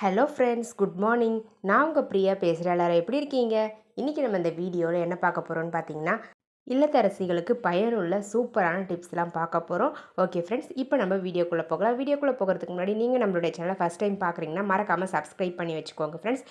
Hello friends good morning நான் உங்கள் பிரியா பேசுகிறேன் எல்லாரும் எப்படி இருக்கீங்க? இன்றைக்கி நம்ம இந்த வீடியோவில் என்ன பார்க்க போகிறோம்னு பார்த்தீங்கன்னா இல்லத்தரசிகளுக்கு பயனுள்ள சூப்பரான டிப்ஸ்லாம் பார்க்க போகிறோம் ஓகே ஃப்ரெண்ட்ஸ் இப்போ நம்ம வீடியோக்குள்ளே போகலாம். வீடியோக்குள்ளே போகிறதுக்கு முன்னாடி நீங்கள் நம்மளுடைய சேனலை ஃபஸ்ட் டைம் பார்க்குறீங்கன்னா மறக்காமல் சப்ஸ்கிரைப் பண்ணி வச்சுக்கோங்க ஃப்ரெண்ட்ஸ்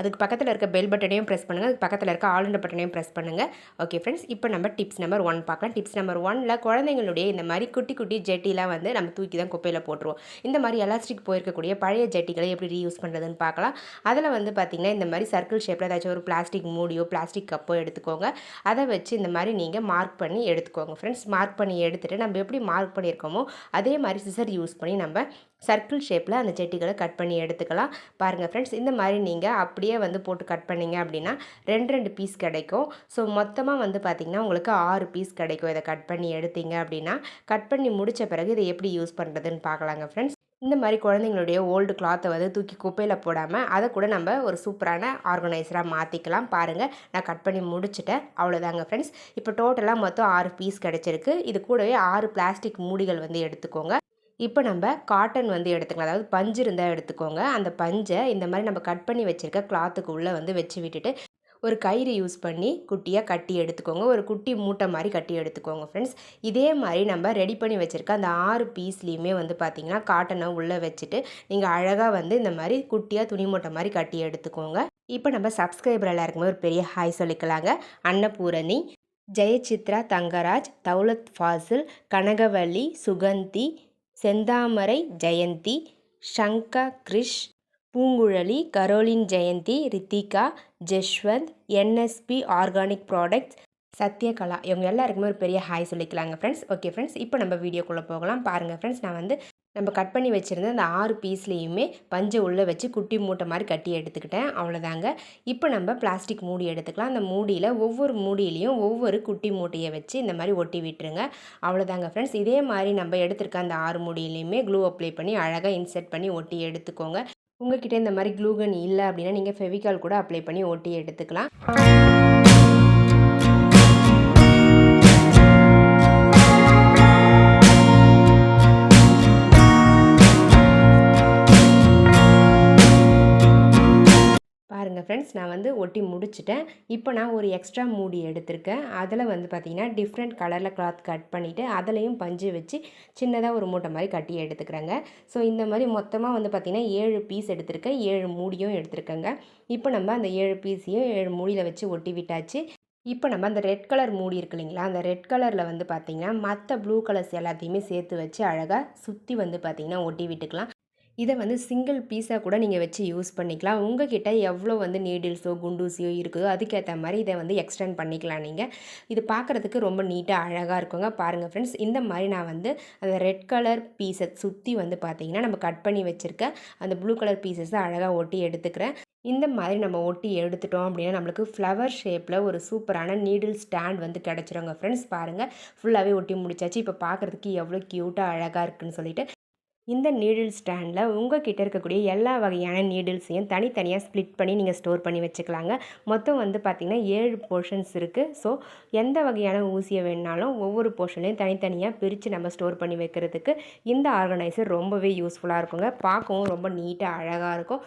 அதுக்கு பக்கத்தில் இருக்க பெல் பட்டனையும் ப்ரெஸ் பண்ணுங்கள் அதுக்கு பக்கத்தில் இருக்க ஆளுண்ட பட்டனையும் ப்ரெஸ் பண்ணுங்கள் ஓகே ஃப்ரெண்ட்ஸ் இப்போ நம்ம டிப்ஸ் நம்பர் ஒன் பார்க்கலாம். டிப்ஸ் நம்பர் ஒனில் குழந்தைங்களுடைய இந்த மாதிரி குட்டி குட்டி ஜெட்டிலாம் வந்து நம்ம தூக்கி தான் குப்பையில் போட்டுருவோம். இந்த மாதிரி எலாஸ்டிக் போயிருக்கக்கூடிய பழைய ஜெட்டிகளை எப்படி ரீயூஸ் பண்ணுறதுன்னு பார்க்கலாம். அதில் வந்து பார்த்திங்கன்னா இந்த மாதிரி சர்க்கிள் ஷேப்பில் ஏதாச்சும் ஒரு பிளாஸ்டிக் மூடியோ பிளாஸ்டிக் கப்போ எடுத்துக்கோங்க. அதை வச்சு இந்த மாதிரி நீங்கள் மார்க் பண்ணி எடுத்துக்கோங்க ஃப்ரெண்ட்ஸ் மார்க் பண்ணி எடுத்துகிட்டு நம்ம எப்படி மார்க் பண்ணியிருக்கோமோ அதே மாதிரி சிசர் யூஸ் பண்ணி நம்ம சர்க்கிள் ஷேப்பில் அந்த செட்டிகளை கட் பண்ணி எடுத்துக்கலாம். பாருங்கள் ஃப்ரெண்ட்ஸ் இந்த மாதிரி நீங்கள் அப்படியே வந்து போட்டு கட் பண்ணிங்க அப்படின்னா ரெண்டு ரெண்டு பீஸ் கிடைக்கும். ஸோ மொத்தமாக வந்து பார்த்திங்கன்னா உங்களுக்கு ஆறு பீஸ் கிடைக்கும். இதை கட் பண்ணி எடுத்தீங்க அப்படின்னா கட் பண்ணி முடித்த பிறகு இதை எப்படி யூஸ் பண்ணுறதுன்னு பார்க்கலாங்க ஃப்ரெண்ட்ஸ் இந்த மாதிரி குழந்தைங்களுடைய ஓல்டு கிளாத்தை வந்து தூக்கி குப்பையில் போடாமல் அதை கூட நம்ம ஒரு சூப்பரான ஆர்கனைசராக மாற்றிக்கலாம் பாருங்கள் நான் கட் பண்ணி முடிச்சிட்டேன். அவ்வளோதாங்க ஃப்ரெண்ட்ஸ் இப்போ டோட்டலாக மொத்தம் ஆறு பீஸ் கிடச்சிருக்கு. இது கூடவே ஆறு பிளாஸ்டிக் மூடிகள் வந்து எடுத்துக்கோங்க. இப்போ நம்ம காட்டன் வந்து எடுத்துக்கலாம். அதாவது பஞ்சு இருந்தால் எடுத்துக்கோங்க. அந்த பஞ்சை இந்த மாதிரி நம்ம கட் பண்ணி வச்சுருக்க கிளாத்துக்கு உள்ளே வந்து வச்சு விட்டுட்டு ஒரு கயிறு யூஸ் பண்ணி குட்டியாக கட்டி எடுத்துக்கோங்க. ஒரு குட்டி மூட்டை மாதிரி கட்டி எடுத்துக்கோங்க ஃப்ரெண்ட்ஸ் இதே மாதிரி நம்ம ரெடி பண்ணி வச்சுருக்க அந்த ஆறு பீஸ்லேயுமே வந்து பார்த்திங்கன்னா காட்டனை உள்ளே வச்சுட்டு நீங்கள் அழகாக வந்து இந்த மாதிரி குட்டியாக துணி மூட்டை மாதிரி கட்டி எடுத்துக்கோங்க. இப்போ நம்ம சப்ஸ்கிரைபர் எல்லாருக்குமே ஒரு பெரிய hi சொல்லிக்கலாங்க. Annapoorani Jayachitra Thangaraj Daulat Fazil Kanagavalli Suganthi Senthamarai Jayanthi Shanka Krish Poonguzhali Caroline Jayanthi Ritika Jeshwanth NSP organic products Sathyakala. இவங்க எல்லாருக்குமே ஒரு பெரிய ஹாய் சொல்லிக்கலாங்க ஃப்ரெண்ட்ஸ் ஓகே ஃப்ரெண்ட்ஸ் இப்போ நம்ம வீடியோக்குள்ளே போகலாம். பாருங்கள் ஃப்ரெண்ட்ஸ் நான் வந்து நம்ம கட் பண்ணி வச்சுருந்த அந்த ஆறு பீஸ்லேயுமே பஞ்சை உள்ளே வச்சு குட்டி மூட்டை மாதிரி கட்டி எடுத்துக்கிட்டேன். அவ்வளோதாங்க இப்போ நம்ம பிளாஸ்டிக் மூடி எடுத்துக்கலாம். அந்த மூடியில் ஒவ்வொரு மூடியிலையும் ஒவ்வொரு குட்டி மூட்டையை வச்சு இந்த மாதிரி ஒட்டி விட்டுருங்க. அவ்வளோதாங்க ஃப்ரெண்ட்ஸ் இதே மாதிரி நம்ம எடுத்திருக்க அந்த ஆறு மூடியிலையுமே க்ளூ அப்ளை பண்ணி அழகாக இன்செர்ட் பண்ணி ஒட்டி எடுத்துக்கோங்க. உங்ககிட்ட இந்த மாதிரி க்ளூகன் இல்லை அப்படின்னா நீங்கள் ஃபெவிகால் கூட அப்ளை பண்ணி ஒட்டி எடுத்துக்கலாம். ஃப்ரெண்ட்ஸ் நான் வந்து ஒட்டி முடிச்சிட்டேன். இப்போ நான் ஒரு எக்ஸ்ட்ரா மூடி எடுத்திருக்கேன். அதில் வந்து பார்த்திங்கன்னா டிஃப்ரெண்ட் கலரில் கிளாத் கட் பண்ணிவிட்டு அதுலேயும் பஞ்சு வச்சு சின்னதாக ஒரு மூட்டை மாதிரி கட்டி எடுத்துக்கிறேங்க. ஸோ இந்த மாதிரி மொத்தமாக வந்து பார்த்திங்கன்னா ஏழு பீஸ் எடுத்திருக்கேன். ஏழு மூடியும் எடுத்திருக்கேங்க. இப்போ நம்ம அந்த ஏழு பீஸையும் ஏழு மூடியில் வச்சு ஒட்டி விட்டாச்சு. இப்போ நம்ம அந்த ரெட் கலர் மூடி இருக்கு இல்லைங்களா அந்த ரெட் கலரில் வந்து பார்த்திங்கன்னா மற்ற ப்ளூ கலர்ஸ் எல்லாத்தையுமே சேர்த்து வச்சு அழகாக சுற்றி வந்து பார்த்திங்கன்னா ஒட்டி விட்டுக்கலாம். இதை வந்து சிங்கிள் பீஸாக கூட நீங்கள் வச்சு யூஸ் பண்ணிக்கலாம். உங்ககிட்ட எவ்வளோ வந்து நீடில்ஸோ குண்டூசியோ இருக்குதோ அதுக்கேற்ற மாதிரி இதை வந்து எக்ஸ்டெண்ட் பண்ணிக்கலாம் நீங்கள் இது பார்க்குறதுக்கு ரொம்ப நீட்டாக அழகாக இருக்குங்க. பாருங்கள் ஃப்ரெண்ட்ஸ் இந்த மாதிரி நான் வந்து அந்த ரெட் கலர் பீஸை சுற்றி வந்து பார்த்தீங்கன்னா நம்ம கட் பண்ணி வச்சுருக்க அந்த ப்ளூ கலர் பீசஸை அழகாக ஒட்டி எடுத்துக்கிறேன். இந்த மாதிரி நம்ம ஒட்டி எடுத்துட்டோம் அப்படின்னா நம்மளுக்கு ஃப்ளவர் ஷேப்பில் ஒரு சூப்பரான நீடில் ஸ்டாண்ட் வந்து கிடச்சிருங்க ஃப்ரெண்ட்ஸ் பாருங்கள் ஃபுல்லாகவே ஒட்டி முடிச்சாச்சு. இப்போ பார்க்குறதுக்கு எவ்வளோ க்யூட்டாக அழகாக இருக்குன்னு சொல்லிட்டு இந்த நீடில் ஸ்டாண்டில் உங்கள் கிட்டே இருக்கக்கூடிய எல்லா வகையான நீடில்ஸையும் தனித்தனியாக ஸ்ப்ளிட் பண்ணி நீங்கள் ஸ்டோர் பண்ணி வச்சுக்கலாங்க. மொத்தம் வந்து பார்த்திங்கன்னா ஏழு போர்ஷன்ஸ் இருக்குது ஸோ எந்த வகையான ஊசியை வேணாலும் ஒவ்வொரு போர்ஷன்லையும் தனித்தனியாக பிரித்து நம்ம ஸ்டோர் பண்ணி வைக்கிறதுக்கு இந்த ஆர்கனைசர் ரொம்பவே யூஸ்ஃபுல்லாக இருக்குங்க. பார்க்கவும் ரொம்ப நீட்டாக அழகாக இருக்கும்.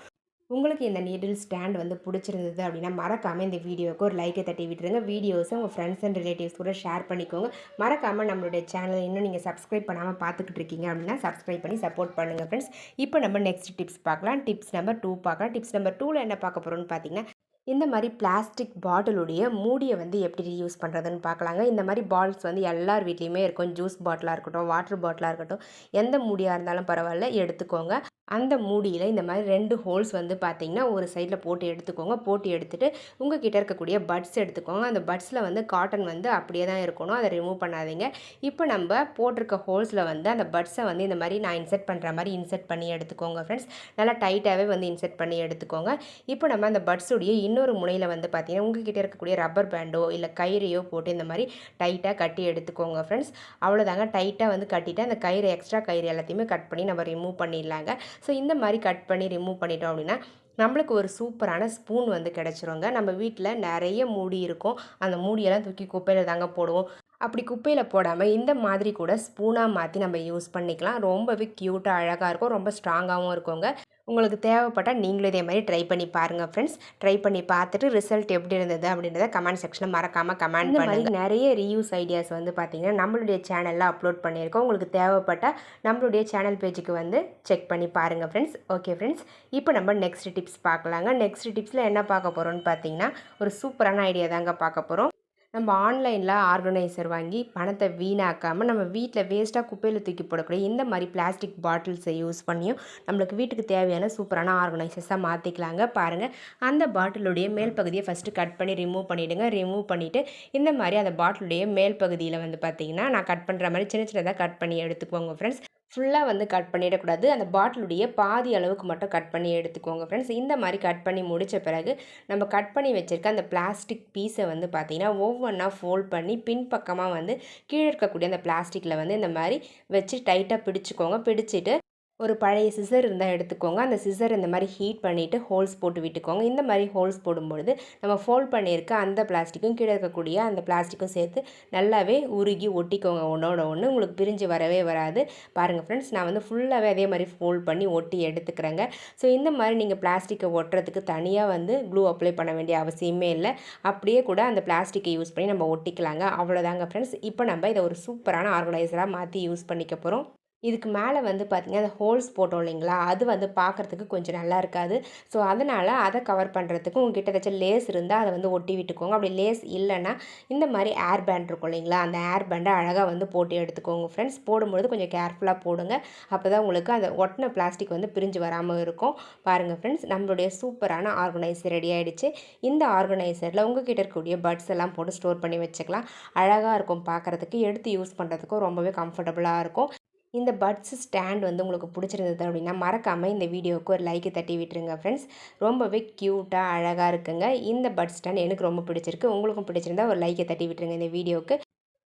உங்களுக்கு இந்த நீடில் ஸ்டாண்ட் வந்து பிடிச்சிருந்தது அப்படின்னா மறக்காமல் இந்த வீடியோவுக்கு ஒரு லைக்கை தட்டி விட்டுருங்க. வீடியோஸை உங்கள் ஃப்ரெண்ட்ஸ் அண்ட் ரிலேட்டிவ்ஸ் கூட ஷேர் பண்ணிக்கோங்க. மறக்காமல் நம்மளுடைய சேனலை இன்னும் நீங்கள் சப்ஸ்கிரைப் பண்ணாமல் பார்த்துக்கிட்டு இருக்கீங்க அப்படின்னா சப்ஸ்கிரைப் பண்ணி சப்போர்ட் பண்ணுங்கள் ஃப்ரெண்ட்ஸ் இப்போ நம்ம நெக்ஸ்ட் டிப்ஸ் பார்க்கலாம். டிப்ஸ் நம்பர் டூ பார்க்கலாம். டிப்ஸ் நம்பர் டூவில் என்ன பார்க்க போகிறோம்னு பார்த்தீங்கன்னா இந்த மாதிரி பிளாஸ்டிக் பாட்டிலுடைய மூடியை வந்து எப்படி யூஸ் பண்ணுறதுன்னு பார்க்கலாங்க. இந்த மாதிரி பால்ஸ் வந்து எல்லார் வீட்லேயுமே இருக்கும். ஜூஸ் பாட்டிலாக இருக்கட்டும் வாட்டர் பாட்டிலாக இருக்கட்டும் எந்த மூடியாக இருந்தாலும் பரவாயில்ல எடுத்துக்கோங்க. அந்த மூடியில் இந்த மாதிரி ரெண்டு ஹோல்ஸ் வந்து பார்த்திங்கன்னா ஒரு சைடில் போட்டு எடுத்துக்கோங்க. போட்டு எடுத்துகிட்டு உங்கள் கிட்டே இருக்கக்கூடிய பட்ஸ் எடுத்துக்கோங்க. அந்த பட்ஸில் வந்து காட்டன் வந்து அப்படியே தான் இருக்கணும். அதை ரிமூவ் பண்ணாதீங்க. இப்போ நம்ம போட்டிருக்க ஹோல்ஸில் வந்து அந்த பட்ஸை வந்து இந்த மாதிரி நான் இன்செர்ட் பண்ணுற மாதிரி இன்செர்ட் பண்ணி எடுத்துக்கோங்க ஃப்ரெண்ட்ஸ் நல்லா டைட்டாகவே வந்து இன்செர்ட் பண்ணி எடுத்துக்கோங்க. இப்போ நம்ம அந்த பட்ஸுடைய இன்னொரு முனையில் வந்து பார்த்திங்கன்னா உங்ககிட்ட இருக்கக்கூடிய ரப்பர் பேண்டோ இல்லை கயிறையோ போட்டு இந்த மாதிரி டைட்டாக கட்டி எடுத்துக்கோங்க ஃப்ரெண்ட்ஸ் அவ்வளோதாங்க டைட்டாக வந்து கட்டிவிட்டு அந்த கயிறு எக்ஸ்ட்ரா கயிறு எல்லாத்தையுமே கட் பண்ணி நம்ம ரிமூவ் பண்ணிடலாங்க. ஸோ இந்த மாதிரி கட் பண்ணி ரிமூவ் பண்ணிட்டோம் அப்படின்னா நம்மளுக்கு ஒரு சூப்பரான ஸ்பூன் வந்து கிடச்சிருங்க. நம்ம வீட்டில் நிறைய மூடி இருக்கும். அந்த மூடியெல்லாம் தூக்கி குப்பையில் தாங்க போடுவோம். அப்படி குப்பையில் போடாமல் இந்த மாதிரி கூட ஸ்பூனாக மாற்றி நம்ம யூஸ் பண்ணிக்கலாம். ரொம்பவே க்யூட்டாக அழகாக இருக்கும். ரொம்ப ஸ்ட்ராங்காகவும் இருக்குங்க. உங்களுக்கு தேவைப்பட்டால் நீங்களும் இதே மாதிரி ட்ரை பண்ணி பாருங்கள் ஃப்ரெண்ட்ஸ் ட்ரை பண்ணி பார்த்துட்டு ரிசல்ட் எப்படி இருந்தது அப்படின்றத கமெண்ட் செக்ஷனில் மறக்காமல் கமெண்ட் பண்ணி நிறைய ரீயூஸ் ஐடியாஸ் வந்து பார்த்தீங்கன்னா நம்மளுடைய சேனலில் அப்லோட் பண்ணியிருக்கோம். உங்களுக்கு தேவைப்பட்டால் நம்மளுடைய சேனல் பேஜுக்கு வந்து செக் பண்ணி பாருங்கள் ஃப்ரெண்ட்ஸ் ஓகே ஃப்ரெண்ட்ஸ் இப்போ நம்ம நெக்ஸ்ட் டிப்ஸ் பார்க்கலாங்க. நெக்ஸ்ட் டிப்ஸில் என்ன பார்க்க போகிறோம்னு பார்த்தீங்கன்னா ஒரு சூப்பரான ஐடியா தாங்க பார்க்க போகிறோம் நம்ம ஆன்லைனில் ஆர்கனைசர் வாங்கி பணத்தை வீணாக்காமல் நம்ம வீட்டில் வேஸ்ட்டாக குப்பையில் தூக்கி போடக்கூடிய இந்த மாதிரி பிளாஸ்டிக் பாட்டில்ஸை யூஸ் பண்ணியும் நம்மளுக்கு வீட்டுக்கு தேவையான சூப்பரான ஆர்கனைசர்ஸாக மாற்றிக்கலாங்க பாருங்கள் அந்த பாட்டிலுடைய மேல் பகுதியை ஃபஸ்ட்டு கட் பண்ணி ரிமூவ் பண்ணிவிடுங்க ரிமூவ் பண்ணிவிட்டு இந்த மாதிரி அந்த பாட்டிலுடைய மேல் பகுதியில் வந்து பார்த்திங்கன்னா நான் கட் பண்ணுற மாதிரி சின்ன சின்னதாக கட் பண்ணி எடுத்துக்கோங்க ஃப்ரெண்ட்ஸ் ஃபுல்லாக வந்து கட் பண்ணிடக்கூடாது. அந்த பாட்டிலுடைய பாதி அளவுக்கு மட்டும் கட் பண்ணி எடுத்துக்கோங்க ஃப்ரெண்ட்ஸ் இந்த மாதிரி கட் பண்ணி முடித்த பிறகு நம்ம கட் பண்ணி வச்சுருக்க அந்த பிளாஸ்டிக் பீஸை வந்து பார்த்திங்கன்னா ஒவ்வொன்றா ஃபோல்ட் பண்ணி பின்பக்கமாக வந்து கீழே இருக்கக்கூடிய அந்த பிளாஸ்டிக்கில் வந்து இந்த மாதிரி வச்சு டைட்டாக பிடிச்சிக்கோங்க. பிடிச்சிட்டு ஒரு பழைய சிசர் இருந்தால் எடுத்துக்கோங்க. அந்த சிசர் இந்த மாதிரி ஹீட் பண்ணிவிட்டு ஹோல்ஸ் போட்டு விட்டுக்கோங்க. இந்த மாதிரி ஹோல்ஸ் போடும்பொழுது நம்ம ஃபோல்ட் பண்ணியிருக்க அந்த பிளாஸ்டிக்கும் கீழே இருக்கக்கூடிய அந்த பிளாஸ்டிக்கும் சேர்த்து நல்லாவே உருகி ஒட்டிக்கோங்க. ஒன்றோட ஒன்று உங்களுக்கு பிரிஞ்சு வரவே வராது. பாருங்கள் ஃப்ரெண்ட்ஸ் நான் வந்து ஃபுல்லாகவே அதே மாதிரி ஃபோல்ட் பண்ணி ஒட்டி எடுத்துக்கிறேங்க. ஸோ இந்த மாதிரி நீங்கள் பிளாஸ்டிக்கை ஒட்டுறதுக்கு தனியாக வந்து க்ளூ அப்ளை பண்ண வேண்டிய அவசியமே இல்லை. அப்படியே கூட அந்த பிளாஸ்டிக்கை யூஸ் பண்ணி நம்ம ஒட்டிக்கலாங்க. அவ்வளோதாங்க ஃப்ரெண்ட்ஸ் இப்போ நம்ம இதை ஒரு சூப்பரான ஆர்கனைசராக மாற்றி யூஸ் பண்ணிக்க போகிறோம் இதுக்கு மேலே வந்து பார்த்திங்கன்னா அந்த ஹோல்ஸ் போட்டோம் இல்லைங்களா? அது வந்து பார்க்குறதுக்கு கொஞ்சம் நல்லா இருக்காது. ஸோ அதனால் அதை கவர் பண்ணுறதுக்கு உங்ககிட்ட ஏதாச்சும் லேஸ் இருந்தால் அதை வந்து ஒட்டி விட்டுக்கோங்க. அப்படி லேஸ் இல்லைன்னா இந்த மாதிரி ஏர் பேண்ட் இருக்கும் இல்லைங்களா? அந்த ஏர் பேண்டை அழகாக வந்து போட்டு எடுத்துக்கோங்க ஃப்ரெண்ட்ஸ் போடும்பொழுது கொஞ்சம் கேர்ஃபுல்லாக போடுங்க. அப்போ தான் உங்களுக்கு அந்த ஒட்டின பிளாஸ்டிக் வந்து பிரிஞ்சு வராமல் இருக்கும். பாருங்கள் ஃப்ரெண்ட்ஸ் நம்மளுடைய சூப்பரான ஆர்கனைசர் ரெடி ஆகிடுச்சு இந்த ஆர்கனைசரில் உங்ககிட்ட இருக்கக்கூடிய பட்ஸ் எல்லாம் போட்டு ஸ்டோர் பண்ணி வச்சுக்கலாம். அழகாக இருக்கும் பார்க்குறதுக்கு. எடுத்து யூஸ் பண்ணுறதுக்கும் ரொம்பவே கம்ஃபர்டபுளாக இருக்கும். இந்த பட்ஸ் ஸ்டாண்ட் வந்து உங்களுக்கு பிடிச்சிருந்தது அப்படின்னா மறக்காமல் இந்த வீடியோவுக்கு ஒரு லைக்கை தட்டி விட்டுருங்க ஃப்ரெண்ட்ஸ் ரொம்பவே க்யூட்டாக அழகாக இருக்குங்க. இந்த பட் ஸ்டாண்ட் எனக்கு ரொம்ப பிடிச்சிருக்கு. உங்களுக்கும் பிடிச்சிருந்தா ஒரு லைக்கை தட்டி விட்டுருங்க இந்த வீடியோவுக்கு.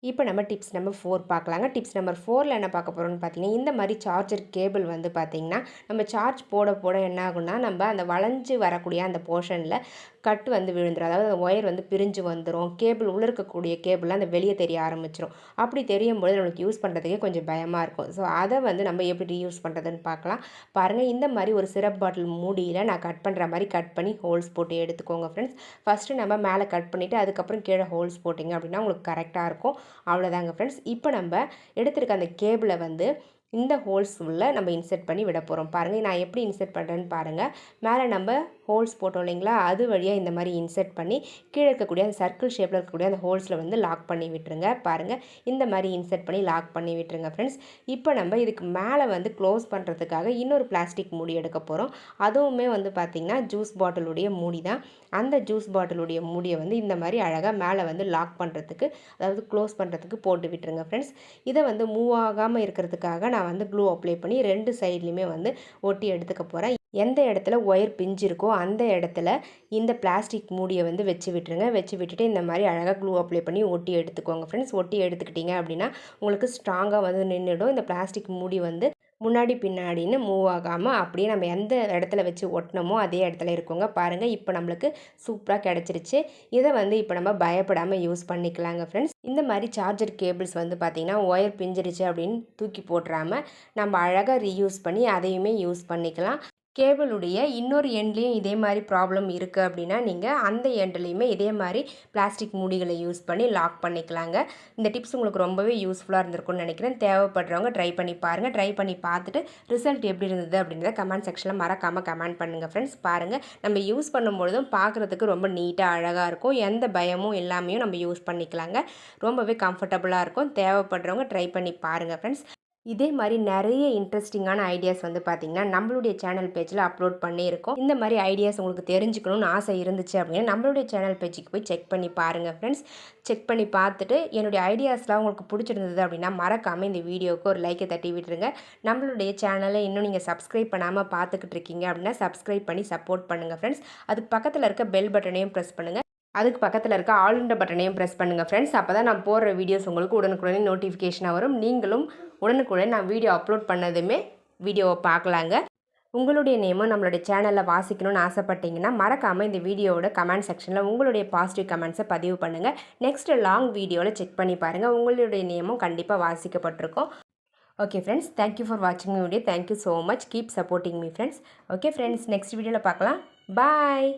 இப்போ நம்ம டிப்ஸ் நம்பர் ஃபோர் பார்க்கலாங்க. டிப்ஸ் நம்பர் ஃபோரில் என்ன பார்க்க போகிறோம்னு பார்த்தீங்கன்னா இந்த மாதிரி சார்ஜர் கேபிள் வந்து பார்த்திங்கன்னா நம்ம சார்ஜ் போட போட என்ன ஆகும்னா நம்ம அந்த வளைஞ்சு வரக்கூடிய அந்த போர்ஷனில் கட்டு வந்து விழுந்துடும் அதாவது அந்த ஒயர் வந்து பிரிஞ்சு வந்துடும் கேபிள் உள்ளே இருக்கக்கூடிய கேபிள் அந்த வெளியே தெரிய ஆரம்பிச்சிடும் அப்படி தெரியும் போது நம்மளுக்கு யூஸ் பண்ணுறதுக்கே கொஞ்சம் பயமாக இருக்கும். ஸோ அதை வந்து நம்ம எப்படி யூஸ் பண்ணுறதுன்னு பார்க்கலாம். பாருங்கள் இந்த மாதிரி ஒரு சிரப் பாட்டில் மூடியில் நான் கட் பண்ணுற மாதிரி கட் பண்ணி ஹோல்ஸ் போட்டு எடுத்துக்கோங்க ஃப்ரெண்ட்ஸ் ஃபஸ்ட்டு நம்ம மேலே கட் பண்ணிவிட்டு அதுக்கப்புறம் கீழே ஹோல்ஸ் போட்டிங்க அப்படின்னா உங்களுக்கு கரெக்டாக இருக்கும். அவ்வளோதாங்க ஃப்ரெண்ட்ஸ் இப்போ நம்ம எடுத்திருக்க அந்த கேபிளை வந்து இந்த ஹோல்ஸ் உள்ள நம்ம இன்செர்ட் பண்ணி விட போகிறோம் பாருங்கள் நான் எப்படி இன்செர்ட் பண்ணுறேன்னு பாருங்கள் மேலே நம்ம ஹோல்ஸ் போட்டோம் இல்லைங்களா? அது வழியாக இந்த மாதிரி இன்செர்ட் பண்ணி கீழே இருக்கக்கூடிய அந்த சர்க்கிள் ஷேப்பில் இருக்கக்கூடிய அந்த ஹோல்ஸில் வந்து லாக் பண்ணி விட்டுருங்க. பாருங்கள் இந்த மாதிரி இன்செர்ட் பண்ணி லாக் பண்ணி விட்டுருங்க ஃப்ரெண்ட்ஸ் இப்போ நம்ம இதுக்கு மேலே வந்து க்ளோஸ் பண்ணுறதுக்காக இன்னொரு பிளாஸ்டிக் மூடி எடுக்க போகிறோம் அதுவுமே வந்து பார்த்திங்கன்னா ஜூஸ் பாட்டிலுடைய மூடி தான். அந்த ஜூஸ் பாட்டிலுடைய மூடியை வந்து இந்த மாதிரி அழகாக மேலே வந்து லாக் பண்ணுறதுக்கு அதாவது க்ளோஸ் பண்ணுறதுக்கு போட்டு விட்டுருங்க ஃப்ரெண்ட்ஸ் இதை வந்து மூவ் ஆகாமல் இருக்கிறதுக்காக நான் நான் வந்து க்ளூ அப்ளை பண்ணி ரெண்டு சைட்லேயுமே வந்து ஒட்டி எடுத்துக்க போகிறேன் எந்த இடத்துல ஒயர் பிஞ்சிருக்கோ அந்த இடத்துல இந்த பிளாஸ்டிக் மூடியை வந்து வச்சு விட்டுருங்க. வச்சு விட்டுட்டு இந்த மாதிரி அழகாக க்ளூ அப்ளை பண்ணி ஒட்டி எடுத்துக்கோங்க. ஃப்ரெண்ட்ஸ் ஒட்டி எடுத்துக்கிட்டிங்க அப்படின்னா உங்களுக்கு ஸ்ட்ராங்காக வந்து நின்றுடும் இந்த பிளாஸ்டிக் மூடி வந்து முன்னாடி பின்னாடின்னு மூவ் ஆகாமல் அப்படியே நம்ம எந்த இடத்துல வச்சு ஒட்டினமோ அதே இடத்துல இருக்கோங்க. பாருங்கள் இப்போ நம்மளுக்கு சூப்பராக கிடச்சிருச்சு. இதை வந்து இப்போ நம்ம பயப்படாமல் யூஸ் பண்ணிக்கலாங்க ஃப்ரெண்ட்ஸ் இந்த மாதிரி சார்ஜர் கேபிள்ஸ் வந்து பார்த்திங்கன்னா ஒயர் பிஞ்சிருச்சு அப்படின்னு தூக்கி போட்டுறாமல் நம்ம அழகாக ரீயூஸ் பண்ணி அதையுமே யூஸ் பண்ணிக்கலாம். கேபிளுடைய இன்னொரு எண்ட்லேயும் இதே மாதிரி ப்ராப்ளம் இருக்குது அப்படின்னா நீங்கள் அந்த எண்ட்லேயுமே இதே மாதிரி பிளாஸ்டிக் மூடிகளை யூஸ் பண்ணி லாக் பண்ணிக்கலாங்க. இந்த டிப்ஸ் உங்களுக்கு ரொம்பவே யூஸ்ஃபுல்லாக இருந்திருக்கும்னு நினைக்கிறேன். தேவைப்படுறவங்க ட்ரை பண்ணி பாருங்கள் ட்ரை பண்ணி பார்த்துட்டு ரிசல்ட் எப்படி இருந்தது அப்படின்றத கமெண்ட் செக்ஷனில் மறக்காமல் கமெண்ட் பண்ணுங்கள் ஃப்ரெண்ட்ஸ் பாருங்கள் நம்ம யூஸ் பண்ணும்பொழுதும் பார்க்குறதுக்கு ரொம்ப நீட்டாக அழகாக இருக்கும். எந்த பயமும் எல்லாமே நம்ம யூஸ் பண்ணிக்கலாங்க. ரொம்பவே கம்ஃபர்டபுளாக இருக்கும். தேவைப்படுறவங்க ட்ரை பண்ணி பாருங்கள் ஃப்ரெண்ட்ஸ் இதே மாதிரி நிறைய இன்ட்ரெஸ்டிங்கான ஐடியாஸ் வந்து பார்த்திங்கன்னா நம்மளுடைய சேனல் பேஜில் அப்லோட் பண்ணியிருக்கோம் இந்த மாதிரி ஐடியாஸ் உங்களுக்கு தெரிஞ்சுக்கணும்னு ஆசை இருந்துச்சு அப்படின்னா நம்மளுடைய சேனல் பேஜுக்கு போய் செக் பண்ணி பாருங்கள் ஃப்ரெண்ட்ஸ் செக் பண்ணி பார்த்துட்டு என்னுடைய ஐடியாஸ்லாம் உங்களுக்கு பிடிச்சிருந்தது அப்படின்னா மறக்காமல் இந்த வீடியோவுக்கு ஒரு லைக்கை தட்டி விட்டுருங்க. நம்மளுடைய சேனலை இன்னும் நீங்கள் சப்ஸ்கிரைப் பண்ணாமல் பார்த்துக்கிட்டு இருக்கீங்க அப்படின்னா சப்ஸ்கிரைப் பண்ணி சப்போர்ட் பண்ணுங்கள் ஃப்ரெண்ட்ஸ் அதுக்கு பக்கத்தில் இருக்க பெல் பட்டனையும் ப்ரெஸ் பண்ணுங்கள் அதுக்கு பக்கத்தில் இருக்க ஆளுண்ட பட்டனையும் ப்ரெஸ் பண்ணுங்கள் ஃப்ரெண்ட்ஸ் அப்போ தான் நான் போடுற வீடியோஸ் உங்களுக்கு உடனுக்குடனே நோட்டிஃபிகேஷனாக வரும். நீங்களும் உடனுக்குடன் நான் வீடியோ அப்லோட் பண்ணதுமே வீடியோவை பார்க்கலாங்க. உங்களுடைய நேமும் நம்மளுடைய சேனலில் வாசிக்கணும்னு ஆசைப்பட்டீங்கன்னா மறக்காமல் இந்த வீடியோவோட கமெண்ட் செக்ஷனில் உங்களுடைய பாசிட்டிவ் கமெண்ட்ஸை பதிவு பண்ணுங்கள் நெக்ஸ்ட் லாங் வீடியோவில் செக் பண்ணி பாருங்கள் உங்களுடைய நேமும் கண்டிப்பாக வாசிக்கப்பட்டிருக்கும். Okay friends thank you for வாட்சிங் me video thank you so much keep supporting me friends okay friends next வீடியோவில் பார்க்கலாம். பாய்